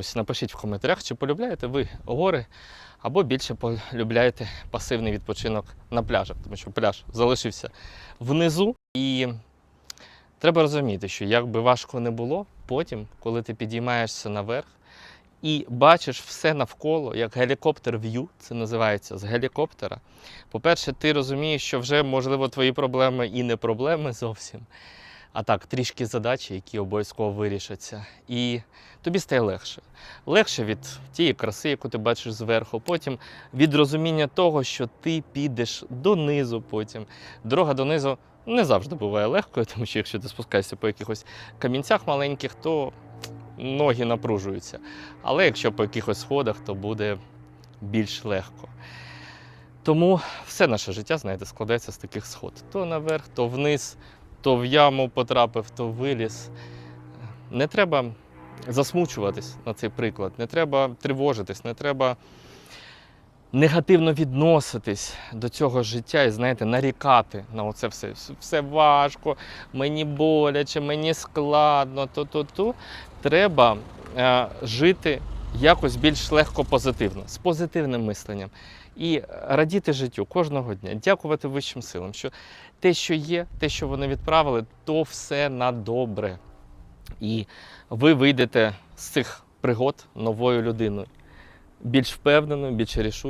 Ось напишіть в коментарях, чи полюбляєте ви гори, або більше полюбляєте пасивний відпочинок на пляжах, тому що пляж залишився внизу. І треба розуміти, що як би важко не було, потім, коли ти підіймаєшся наверх і бачиш все навколо, як гелікоптер в'ю, це називається з гелікоптера. По-перше, ти розумієш, що вже, можливо, твої проблеми і не проблеми зовсім, а так, трішки задачі, які обов'язково вирішаться. І тобі стає легше. Легше від тієї краси, яку ти бачиш зверху, потім від розуміння того, що ти підеш донизу потім. Дорога донизу не завжди буває легкою, тому що якщо ти спускаєшся по якихось камінцях маленьких, то ноги напружуються. Але якщо по якихось сходах, то буде більш легко. Тому все наше життя, знаєте, складається з таких сход. То наверх, то вниз, то в яму потрапив, то виліз. Не треба засмучуватись на цей приклад, не треба тривожитись, не треба негативно відноситись до цього життя і, знаєте, нарікати на оце все. Все важко, мені боляче, мені складно, то-то-то. Треба е, жити якось більш легко позитивно, з позитивним мисленням. І радіти життю кожного дня, дякувати вищим силам, що те, що є, те, що вони відправили, то все на добре. І ви вийдете з цих пригод новою людиною, більш впевненою, більш рішучою.